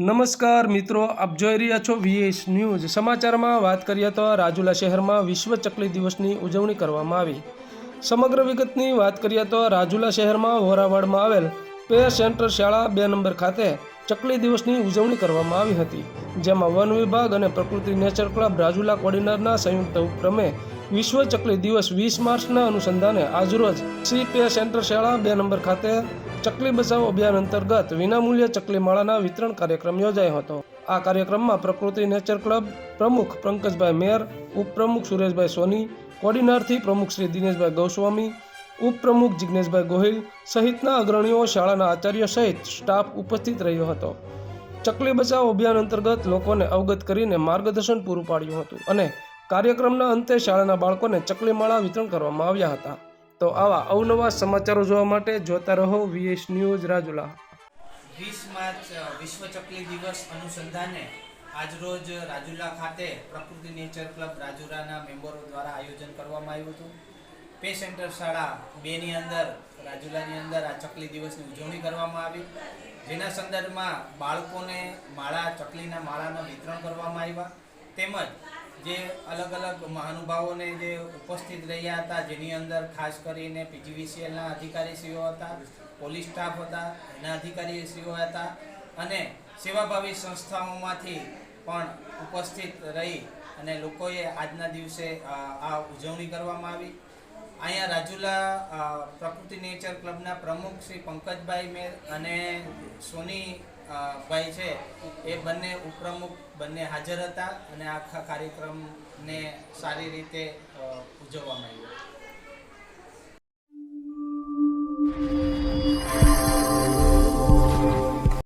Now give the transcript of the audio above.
નમસ્કાર મિત્રો, આપ જોઈ રહ્યા છો વીએસ ન્યૂઝ સમાચારમાં વાત કરીએ તો રાજુલા શહેરમાં વિશ્વ ચકલી દિવસની ઉજવણી કરવામાં આવી. સમગ્ર વિગતની વાત કરીએ તો રાજુલા શહેરમાં વોરાવાડમાં આવેલ પે સેન્ટર શાળા બે નંબર ખાતે ચકલી દિવસની ઉજવણી કરવામાં આવી હતી, જેમાં વન વિભાગ અને પ્રકૃતિ નેચર ક્લબ રાજુલા કોર્ડિનરના સંયુક્ત ઉપક્રમે વિશ્વ ચકલી દિવસ વીસ માર્ચના અનુસંધાને આજરોજ સી પે સેન્ટર શાળા બે નંબર ખાતે ચકલી બચાવ અભિયાન અંતર્ગત વિનામૂલ્ય ચકલી માળાના વિતરણ કાર્યક્રમ યોજાયો હતો. આ કાર્યક્રમમાં પ્રકૃતિ નેચર ક્લબ પ્રમુખ પંકજભાઈ મેર, ઉપપ્રમુખ સુરેશભાઈ સોની કોર્ડિનારથી પ્રમુખ શ્રી દિનેશભાઈ ગૌસ્વામી, ઉપપ્રમુખ જિજ્ઞેશભાઈ ગોહિલ સહિતના અગ્રણીઓ શાળાના આચાર્ય સહિત સ્ટાફ ઉપસ્થિત રહ્યો હતો. ચકલી બચાવ અભિયાન અંતર્ગત લોકોને અવગત કરીને માર્ગદર્શન પૂરું પાડ્યું હતું અને કાર્યક્રમના અંતે શાળાના બાળકોને ચકલી માળા વિતરણ કરવામાં આવ્યા હતા. તો આવા અવનવા સમાચારો જોવા માટે જોતા રહો વીએસ ન્યૂઝ રાજુલા. વીસ માર્ચ વિશ્વ ચકલી દિવસ અનુસંધાને આજરોજ રાજુલા ખાતે પ્રકૃતિ નેચર ક્લબ રાજુલાના મેમ્બરો દ્વારા આયોજન કરવામાં આવ્યું હતું. પે સેન્ટર શાળા બેની અંદર, રાજુલાની અંદર આ ચકલી દિવસની ઉજવણી કરવામાં આવી. જેના સંદર્ભમાં બાળકોને માળા ચકલીના માળાના વિતરણ કરવામાં આવ્યા. તેમજ જે અલગ અલગ મહાનુભાવોને જે ઉપસ્થિત રહ્યા હતા, જેની અંદર ખાસ કરીને પીજીવીસીએલના અધિકારીશ્રીઓ હતા, પોલીસ સ્ટાફ હતા, એના અધિકારીશ્રીઓ હતા અને સેવાભાવી સંસ્થાઓમાંથી પણ ઉપસ્થિત રહી અને લોકોએ આજના દિવસે, આ ઉજવણી કરવામાં આવી. અહીંયા રાજુલા પ્રકૃતિ નેચર ક્લબના પ્રમુખ શ્રી પંકજભાઈ મેર અને સોની ભાઈ છે, એ બંને ઉપપ્રમુખ બંને હાજર હતા અને આખા કાર્યક્રમને સારી રીતે ઉજવવામાં આવ્યો.